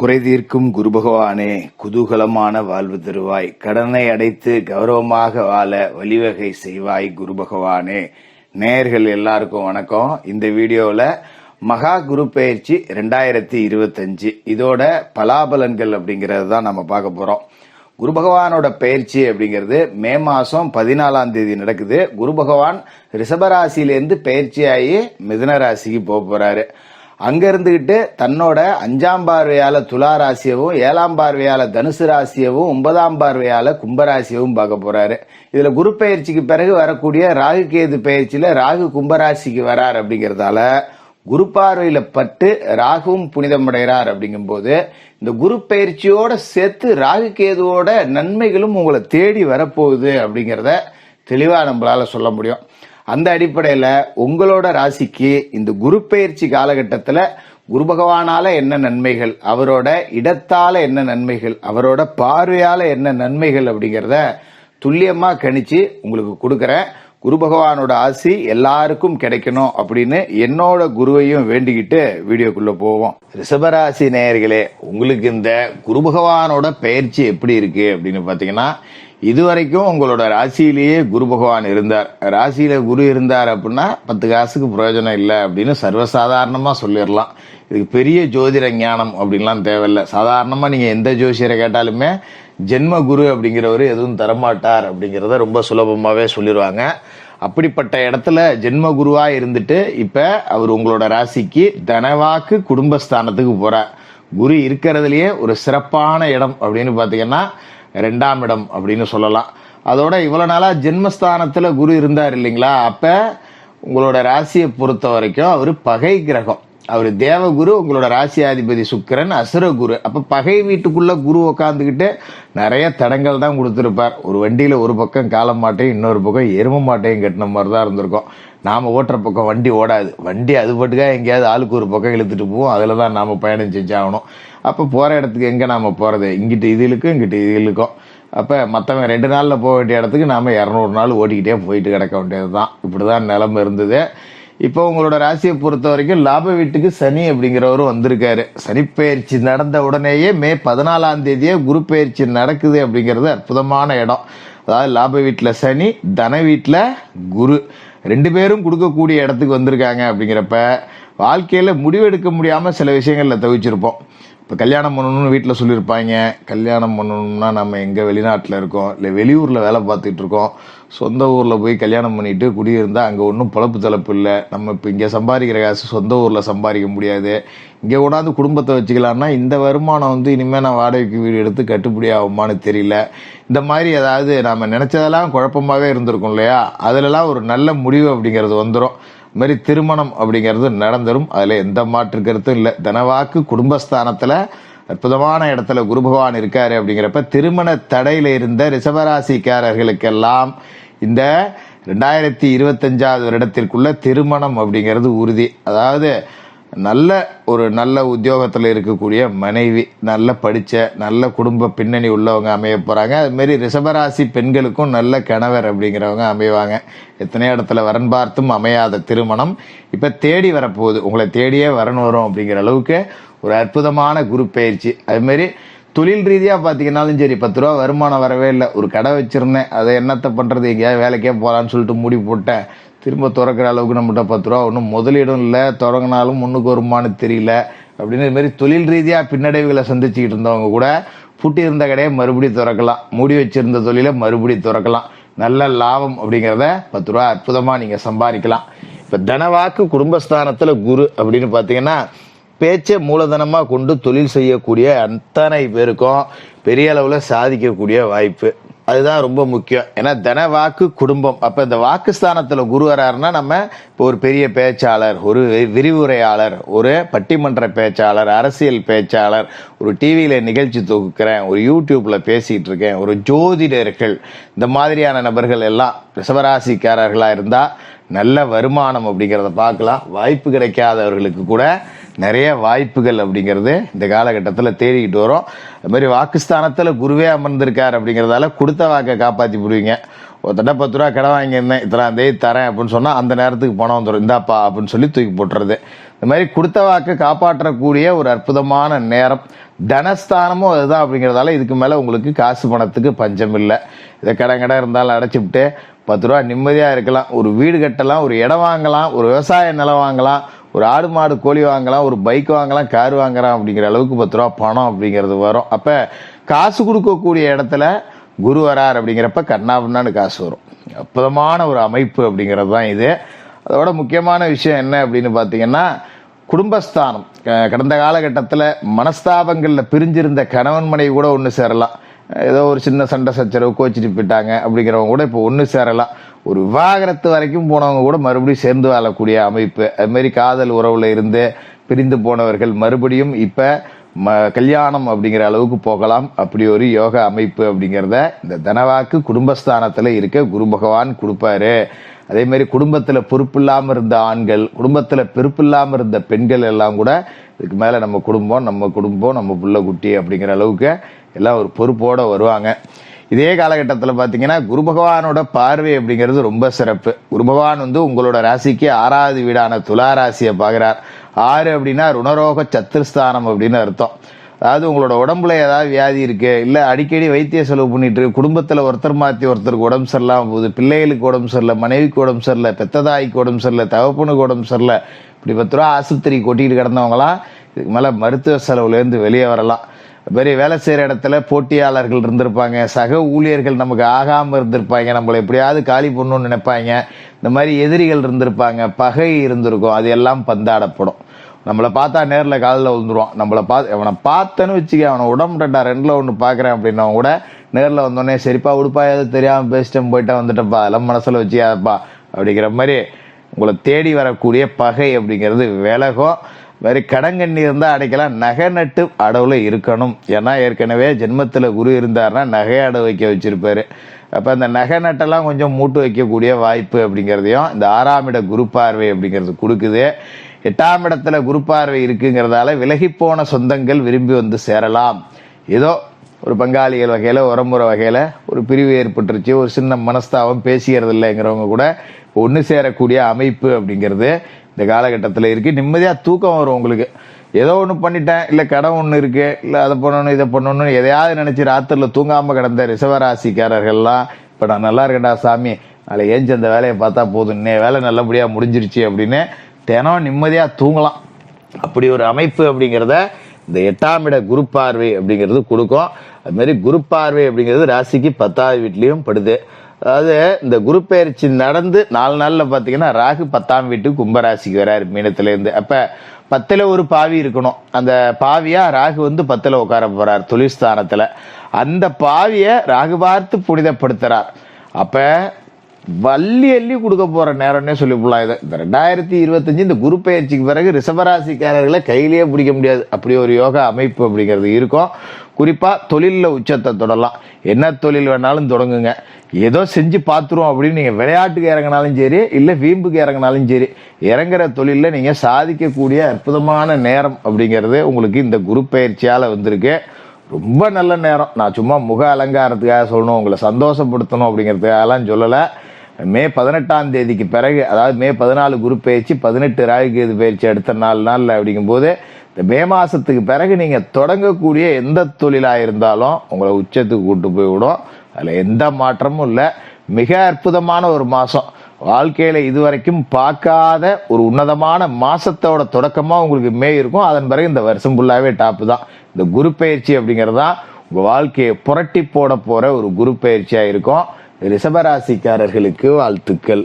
குறைதீர்க்கும் குருபகவானே குரு பகவானே குதூகலமான வாழ்வு தருவாய். கடனை அடைத்து கௌரவமாக வாழ வழிவகை செய்வாய் குரு பகவானே. நேயர்கள் எல்லாருக்கும் வணக்கம். இந்த வீடியோவில் மகா குரு பயிற்சி ரெண்டாயிரத்தி இருபத்தஞ்சு. இதோட பலாபலன்கள் அப்படிங்கிறது தான் நம்ம பார்க்க போகிறோம் குரு பகவானோட பயிற்சி அப்படிங்கிறது மே மாதம் பதினாலாம் தேதி நடக்குது. குரு பகவான் ரிஷபராசியிலேருந்து பயிற்சியாகி மிதுன ராசிக்கு போக போகிறாரு அங்க இருந்துகிட்டு தன்னோட அஞ்சாம் பார்வையால துலா ராசியவும் ஏழாம் பார்வையால தனுசு ராசியவும் ஒன்பதாம் பார்வையால கும்பராசியவும் பார்க்க போறாரு. இதுல குரு பயிற்சிக்கு பிறகு வரக்கூடிய ராகு கேது பயிற்சியில ராகு கும்பராசிக்கு வரார் அப்படிங்கறதால குரு பார்வையில பட்டு ராகுவும் புனிதமடைகிறார் அப்படிங்கும்போது இந்த குரு பயிற்சியோட சேர்த்து ராகு கேதுவோட நன்மைகளும் உங்களை தேடி வரப்போகுது அப்படிங்கிறத தெளிவாக நம்மளால சொல்ல முடியும். அந்த அடிப்படையில உங்களோட ராசிக்கு இந்த குரு பயிற்சி காலகட்டத்தில் குரு பகவானால என்ன நன்மைகள் அவரோட இடத்தால என்ன நன்மைகள் அவரோட பார்வையால என்ன நன்மைகள் அப்படிங்கிறத துல்லியமா கணிச்சு உங்களுக்கு கொடுக்கறேன். குரு பகவானோட ஆசி எல்லாருக்கும் கிடைக்கணும் அப்படின்னு என்னோட குருவையும் வேண்டிக்கிட்டு வீடியோக்குள்ள போவோம். ரிஷபராசி நேயர்களே உங்களுக்கு இந்த குரு பகவானோட பயிற்சி எப்படி இருக்கு அப்படின்னு பாத்தீங்கன்னா இதுவரைக்கும் உங்களோட ராசியிலேயே குரு பகவான் இருந்தார். ராசியில குரு இருந்தார் அப்படின்னா பத்து காசுக்கு பிரயோஜனம் இல்லை அப்படின்னு சர்வசாதாரணமாக சொல்லிடலாம். இதுக்கு பெரிய ஜோதிட ஞானம் அப்படின்லாம் தேவையில்லை. சாதாரணமாக நீங்கள் எந்த ஜோசியரை கேட்டாலுமே ஜென்ம குரு அப்படிங்கிறவர் எதுவும் தரமாட்டார் அப்படிங்கிறத ரொம்ப சுலபமாகவே சொல்லிடுவாங்க. அப்படிப்பட்ட இடத்துல ஜென்ம குருவாக இருந்துட்டு இப்போ அவர் உங்களோட ராசிக்கு தனவாக்கு குடும்பஸ்தானத்துக்கு போகிறார் குரு இருக்கிறதுலையே ஒரு சிறப்பான இடம் அப்படின்னு பார்த்தீங்கன்னா ரெண்டாம் இடம் அப்படின்னு சொல்லலாம். அதோட இவ்வளோ நாளாக ஜென்மஸ்தானத்தில் குரு இருந்தார் இல்லைங்களா? அப்போ உங்களோட ராசியை பொறுத்த வரைக்கும் அவர் பகை கிரகம். அவர் தேவகுரு உங்களோட ராசியாதிபதி சுக்கிரன் அசுர குரு. பகை வீட்டுக்குள்ளே குரு உக்காந்துக்கிட்டு நிறைய தடங்கள் தான் கொடுத்துருப்பார். ஒரு வண்டியில் ஒரு பக்கம் காலம் மாட்டையும் இன்னொரு பக்கம் எரும மாட்டையும் கட்டின மாதிரி தான் இருந்திருக்கும். நாம் ஓட்டுற பக்கம் வண்டி ஓடாது. வண்டி அது பாட்டுக்கா எங்கேயாவது ஆளுக்கு ஒரு பக்கம் இழுத்துட்டு போவோம். அதில் தான் நாம் பயணம் செஞ்சாகணும் அப்போ போகிற இடத்துக்கு எங்கே நாம் போகிறது இங்கிட்டு இது இழுக்கும் இங்கிட்டு இது இழுக்கும் அப்போ மற்றவங்க ரெண்டு நாளில் போக வேண்டிய இடத்துக்கு நாம் இரநூறு நாள் ஓடிக்கிட்டே போயிட்டு கிடக்க வேண்டியது தான் இப்படி தான் நிலம இருந்தது. இப்போ உங்களோட ராசியை பொறுத்த வரைக்கும் லாப வீட்டுக்கு சனி அப்படிங்கிறவரும் வந்திருக்காரு. சனி பயிற்சி நடந்த உடனேயே மே பதினாலாம் தேதியே குரு பயிற்சி நடக்குது அப்படிங்கிறது அற்புதமான இடம். அதாவது லாப வீட்டில் சனி தன வீட்டில் குரு. ரெண்டு பேரும் கொடுக்கக்கூடிய இடத்துக்கு வந்திருக்காங்க அப்படிங்கிறப்ப வாழ்க்கையில முடிவெடுக்க முடியாமல் சில விஷயங்களில் தவிச்சிருப்போம். இப்போ கல்யாணம் பண்ணணும்னு வீட்டில் சொல்லியிருப்பாங்க. கல்யாணம் பண்ணணும்னா நம்ம எங்கே வெளிநாட்டில் இருக்கோம்? இல்லை வெளியூரில் வேலை பார்த்துட்டு இருக்கோம். சொந்த ஊரில் போய் கல்யாணம் பண்ணிட்டு குடியிருந்தால் அங்கே ஒன்றும் பொழப்பு தளப்பு இல்லை. நம்ம இப்போ இங்கே சம்பாதிக்கிற காசு சொந்த ஊரில் சம்பாதிக்க முடியாது. இங்கே கொண்டாந்து குடும்பத்தை வச்சுக்கலான்னா இந்த வருமானம் வந்து இனிமேல் நான் வாடகைக்கு வீடு எடுத்து கட்டுப்படி ஆகுமான்னு தெரியல. இந்த மாதிரி ஏதாவது நாம் நினச்சதெல்லாம் குழப்பமாகவே இருந்திருக்கும் இல்லையா? அதிலலாம் ஒரு நல்ல முடிவு அப்படிங்கிறது வந்துடும் இது மாதிரி திருமணம் அப்படிங்கிறது நடந்துடும் அதில் எந்த மாற்று கருத்தும் இல்லை. தனவாக்கு குடும்பஸ்தானத்தில் அற்புதமான இடத்துல குரு பகவான் இருக்காரு அப்படிங்கிறப்ப திருமண தடையில இருந்த ரிஷபராசிக்காரர்களுக்கெல்லாம் இந்த ரெண்டாயிரத்தி இருபத்தஞ்சாவது வருடத்திற்குள்ள திருமணம் அப்படிங்கிறது உறுதி. அதாவது நல்ல ஒரு நல்ல உத்தியோகத்தில் இருக்கக்கூடிய மனைவி நல்ல படித்த நல்ல குடும்ப பின்னணி உள்ளவங்க அமைய போகிறாங்க அதுமாரி ரிஷபராசி பெண்களுக்கும் நல்ல கணவர் அப்படிங்கிறவங்க அமைவாங்க. எத்தனையோ இடத்துல வரன் பார்த்தும் அமையாத திருமணம். இப்போ தேடி வரப்போகுது. உங்களை தேடியே வரணும் வரும் அப்படிங்கிற அளவுக்கு ஒரு அற்புதமான குரு பயிற்சி. அதுமாரி தொழில் ரீதியாக பார்த்தீங்கன்னாலும் சரி பத்து ரூபா வருமானம் வரவே இல்லை. ஒரு கடை வச்சிருந்தேன். அதை என்னத்தை பண்ணுறது எங்கேயாவது வேலைக்கே போகலான்னு சொல்லிட்டு மூடி போட்டேன். திரும்ப திறக்கிற அளவுக்கு நம்மகிட்ட பத்து ரூபா ஒன்றும் முதலீடும் இல்லை. தொடங்கினாலும் முன்னுக்கு வருமானு தெரியல. அப்படின்னு இதுமாரி தொழில் ரீதியாக பின்னடைவுகளை சந்திச்சுக்கிட்டு இருந்தவங்க கூட பூட்டி இருந்த கடையை மறுபடியும் திறக்கலாம். மூடி வச்சிருந்த தொழிலை மறுபடியும் திறக்கலாம். நல்ல லாபம் அப்படிங்கிறத பத்து ரூபா அற்புதமாக நீங்கள் சம்பாதிக்கலாம். இப்போ தனவாக்கு குடும்பஸ்தானத்தில் குரு அப்படின்னு பார்த்தீங்கன்னா பேச்சை மூலதனமாக கொண்டு தொழில் செய்யக்கூடிய அத்தனை பேருக்கும் பெரிய அளவில் சாதிக்கக்கூடிய வாய்ப்பு. அதுதான் ரொம்ப முக்கியம். ஏன்னா தன வாக்கு குடும்பம். அப்போ இந்த வாக்குஸ்தானத்தில் குரு வராருன்னா நம்ம இப்போ ஒரு பெரிய பேச்சாளர் ஒரு விரிவுரையாளர் ஒரு பட்டிமன்ற பேச்சாளர் அரசியல் பேச்சாளர் ஒரு டிவியில் நிகழ்ச்சி தொகுக்கிறேன் ஒரு யூடியூப்பில் பேசிகிட்டு இருக்கேன் ஒரு ஜோதிடர்கள் இந்த மாதிரியான நபர்கள் எல்லாம் ரிசவராசிக்காரர்களாக இருந்தால் நல்ல வருமானம் அப்படிங்கிறத பார்க்கலாம். வாய்ப்பு கிடைக்காதவர்களுக்கு கூட நிறைய வாய்ப்புகள் அப்படிங்கிறது இந்த காலகட்டத்தில் தேடிக்கிட்டு வரும். அது மாதிரி வாக்குஸ்தானத்தில் குருவே அமர்ந்திருக்கார் அப்படிங்கிறதால கொடுத்த வாக்கை காப்பாற்றி விடுவீங்க. ஒருத்தட்ட பத்து ரூபா கடை வாங்கியிருந்தேன் இத்தனை தேதி தரேன் அப்படின்னு சொன்னால் அந்த நேரத்துக்கு பணம் வந்துடும் இந்தாப்பா அப்படின்னு சொல்லி தூக்கி போட்டுறது. இந்த மாதிரி கொடுத்த வாக்கை காப்பாற்றக்கூடிய ஒரு அற்புதமான நேரம். தனஸ்தானமும் அதுதான் அப்படிங்கிறதால இதுக்கு மேலே உங்களுக்கு காசு பணத்துக்கு பஞ்சம் இல்லை. இதை கடன் கடன் இருந்தாலும் அடைச்சிவிட்டு பத்து ரூபா நிம்மதியாக இருக்கலாம். ஒரு வீடு கட்டலாம் ஒரு இடம் வாங்கலாம் ஒரு விவசாய நிலம் வாங்கலாம். ஒரு ஆடு மாடு கோழி வாங்கலாம் ஒரு பைக் வாங்கலாம் கார் வாங்குறான் அப்படிங்கிற அளவுக்கு பத்து ரூபா பணம் அப்படிங்கிறது வரும். அப்போ காசு கொடுக்கக்கூடிய இடத்துல குரு வரார் அப்படிங்கிறப்ப கண்ணாபின்னான்னு காசு வரும். அற்புதமான ஒரு அமைப்பு அப்படிங்கிறது தான் இது. அதோட முக்கியமான விஷயம் என்ன அப்படின்னு பார்த்தீங்கன்னா குடும்பஸ்தானம். கடந்த காலகட்டத்தில் மனஸ்தாபங்களில் பிரிஞ்சிருந்த கணவன் மனைவி கூட ஒன்று சேரலாம். ஏதோ ஒரு சின்ன சண்டை சச்சரவு கோச்சிட்டு போயிட்டாங்க அப்படிங்கிறவங்க கூட இப்போ ஒன்று சேரலாம். ஒரு விவாகரத்து வரைக்கும் போனவங்க கூட மறுபடியும் சேர்ந்து வாழக்கூடிய அமைப்பு அதுமாரி காதல் உறவுல இருந்து பிரிந்து போனவர்கள் மறுபடியும் இப்போ ம கல்யாணம் அப்படிங்கிற அளவுக்கு போகலாம். அப்படி ஒரு யோக அமைப்பு அப்படிங்கிறத இந்த தனவாக்கு குடும்பஸ்தானத்தில் இருக்க குரு பகவான் கொடுப்பாரு. அதே மாதிரி குடும்பத்தில் பொறுப்பு இல்லாமல் இருந்த ஆண்கள் குடும்பத்தில் பெருப்பு இல்லாமல் இருந்த பெண்கள் எல்லாம் கூட இதுக்கு மேலே நம்ம குடும்பம் நம்ம குடும்பம் நம்ம புள்ள குட்டி அப்படிங்கிற அளவுக்கு எல்லாம் ஒரு பொறுப்போடு வருவாங்க. இதே காலகட்டத்தில் பார்த்தீங்கன்னா குரு பகவானோட பார்வை அப்படிங்கிறது ரொம்ப சிறப்பு. குரு பகவான் வந்து உங்களோட ராசிக்கு ஆறாவது வீடான துலா ராசியை பார்க்குறார். ஆறு அப்படின்னா ருணரோக சத்துருஸ்தானம் அப்படின்னு அர்த்தம். அதாவது உங்களோட உடம்புல ஏதாவது வியாதி இருக்கு இல்லை அடிக்கடி வைத்திய செலவு பண்ணிட்டு இருக்கு. ஒருத்தர் மாற்றி ஒருத்தருக்கு உடம்பு சரியில்லாம போகுது பிள்ளைகளுக்கு உடம்பு சரியில்லை மனைவிக்கு உடம்பு சரியில்லை பெத்ததாய்க்கு உடம்பு சரியில்லை தகப்பனுக்கு உடம்பு சரியில்லை இப்படி பத்து ரூபா ஆஸ்பத்திரி கொட்டிட்டு கிடந்தவங்களாம் இதுக்கு மேலே மருத்துவ செலவுலேருந்து வெளியே வரலாம். பெரிய வேலை செய்கிற இடத்துல போட்டியாளர்கள் இருந்திருப்பாங்க. சக ஊழியர்கள் நமக்கு ஆகாமல் இருந்திருப்பாங்க. நம்மளை எப்படியாவது காலி பண்ணணும்னு நினைப்பாங்க. இந்த மாதிரி எதிரிகள் இருந்திருப்பாங்க. பகை இருந்திருக்கும். அது எல்லாம் பந்தாடப்படும். நம்மளை பார்த்தா நேரில் காலில் விழுந்துருவான். நம்மளை பார்த்து அவனை பார்த்தேன்னு வச்சுக்க அவனை உடம்பு ரெண்டா ரெண்டில் ஒன்று பார்க்குறேன் அப்படின்னா கூட நேரில் வந்தோடனே சரிப்பா உடுப்பா எதுவும் தெரியாமல் பேசிட்டேன் போயிட்டா வந்துட்டப்பா அதெல்லாம் மனசில் வச்சுக்காதப்பா அப்படிங்கிற மாதிரி உங்களை தேடி வரக்கூடிய பகை அப்படிங்கிறது விலகும். மாதிரி கடங்கண்ணி இருந்தால் அடைக்கலாம். நகை நட்டு அடவுல இருக்கணும். ஏன்னா ஏற்கனவே ஜென்மத்தில் குரு இருந்தாருன்னா நகை அடவு வைக்க வச்சுருப்பார். அப்போ அந்த நகை நட்டெல்லாம் கொஞ்சம் மூட்டு வைக்கக்கூடிய வாய்ப்பு அப்படிங்கிறதையும் இந்த ஆறாம் இட குரு பார்வை அப்படிங்கிறது கொடுக்குது. எட்டாம் இடத்துல குரு பார்வை இருக்குங்கிறதால விலகிப்போன சொந்தங்கள் விரும்பி வந்து சேரலாம். ஏதோ ஒரு பங்காளிகள் வகையில் உரமுறை வகையில் ஒரு பிரிவு ஏற்பட்டுருச்சு. ஒரு சின்ன மனஸ்தாபம் பேசிக்கிறது இல்லைங்கிறவங்க கூட ஒன்று சேரக்கூடிய அமைப்பு அப்படிங்கிறது இந்த காலகட்டத்தில் இருக்குது நிம்மதியாக தூக்கம் வரும் உங்களுக்கு. ஏதோ ஒன்று பண்ணிட்டேன் இல்லை கடன் ஒன்று இருக்கு இல்லை அதை பண்ணணும் இதை பண்ணணும்னு எதையாவது நினச்சி ராத்திரில் தூங்காமல் கிடந்த ரிசவராசிக்காரர்கள்லாம் இப்போ நான் நல்லா இருக்கேன்டா சாமி நாளை ஏஞ்சி அந்த வேலையை பார்த்தா போதும். இன்னே வேலை நல்லபடியாக முடிஞ்சிருச்சு அப்படின்னு தினம் நிம்மதியாக தூங்கலாம். அப்படி ஒரு அமைப்பு அப்படிங்கிறத இந்த எட்டாம் இட குரு பார்வை அப்படிங்கிறது கொடுக்கும். அதுமாரி குரு பார்வை அப்படிங்கிறது ராசிக்கு பத்தாவது வீட்லேயும் படுது. அதாவது இந்த குரு பயிற்சி நடந்து நாலு நாளில் பார்த்தீங்கன்னா ராகு பத்தாம் வீட்டுக்கு கும்பராசிக்கு வராரு மீனத்துலேருந்து அப்போ பத்தில் ஒரு பாவி இருக்கணும். அந்த பாவியாக ராகு வந்து பத்தில் உட்கார போகிறார் தொழில்ஸ்தானத்தில் அந்த பாவியை ராகு பார்த்து புனிதப்படுத்துகிறார் அப்போ வள்ளி அள்ளி கொடுக்க போற நேரம்னே சொல்லிவிடலாம் இதை. இந்த ரெண்டாயிரத்தி இருபத்தஞ்சு இந்த குரு பயிற்சிக்கு பிறகு ரிசவராசிக்காரர்களை கையிலேயே பிடிக்க முடியாது. அப்படி ஒரு யோகா அமைப்பு அப்படிங்கிறது இருக்கும். குறிப்பாக தொழிலில் உச்சத்தை தொடரலாம் என்ன தொழில் வேணாலும் தொடங்குங்க. ஏதோ செஞ்சு பார்த்துருவோம் அப்படின்னு நீங்க விளையாட்டுக்கு இறங்கினாலும் சரி இல்லை வீம்புக்கு இறங்கினாலும் சரி இறங்குற தொழிலில் நீங்க சாதிக்கக்கூடிய அற்புதமான நேரம் அப்படிங்கிறது உங்களுக்கு இந்த குரு பயிற்சியால வந்திருக்கு. ரொம்ப நல்ல நேரம். நான் சும்மா முக அலங்காரத்துக்காக சொல்லணும் உங்களை சந்தோஷப்படுத்தணும் அப்படிங்கிறதுக்காகலாம் சொல்லலை. மே பதினெட்டாம் தேதிக்கு பிறகு அதாவது மே பதினாலு குரு பயிற்சி பதினெட்டு ராகுகேது பயிற்சி அடுத்த நாலு நாளில் அப்படிங்கும்போது இந்த மே மாதத்துக்கு பிறகு நீங்கள் தொடங்கக்கூடிய எந்த தொழிலாக இருந்தாலும் உங்களை உச்சத்துக்கு கூட்டு போய் விடும். அதில் எந்த மாற்றமும் இல்லை. மிக அற்புதமான ஒரு மாதம் வாழ்க்கையில் இதுவரைக்கும் பார்க்காத ஒரு உன்னதமான மாசத்தோட தொடக்கமாக உங்களுக்கு மே இருக்கும். அதன் பிறகு இந்த வருஷம் ஃபுல்லாகவே டாப்பு தான். இந்த குரு பயிற்சி அப்படிங்கிறது தான் உங்கள் வாழ்க்கையை புரட்டி போட போகிற ஒரு குரு பயிற்சியாக இருக்கும். ரிஷபராசிக்காரர்களுக்கு வாழ்த்துக்கள்.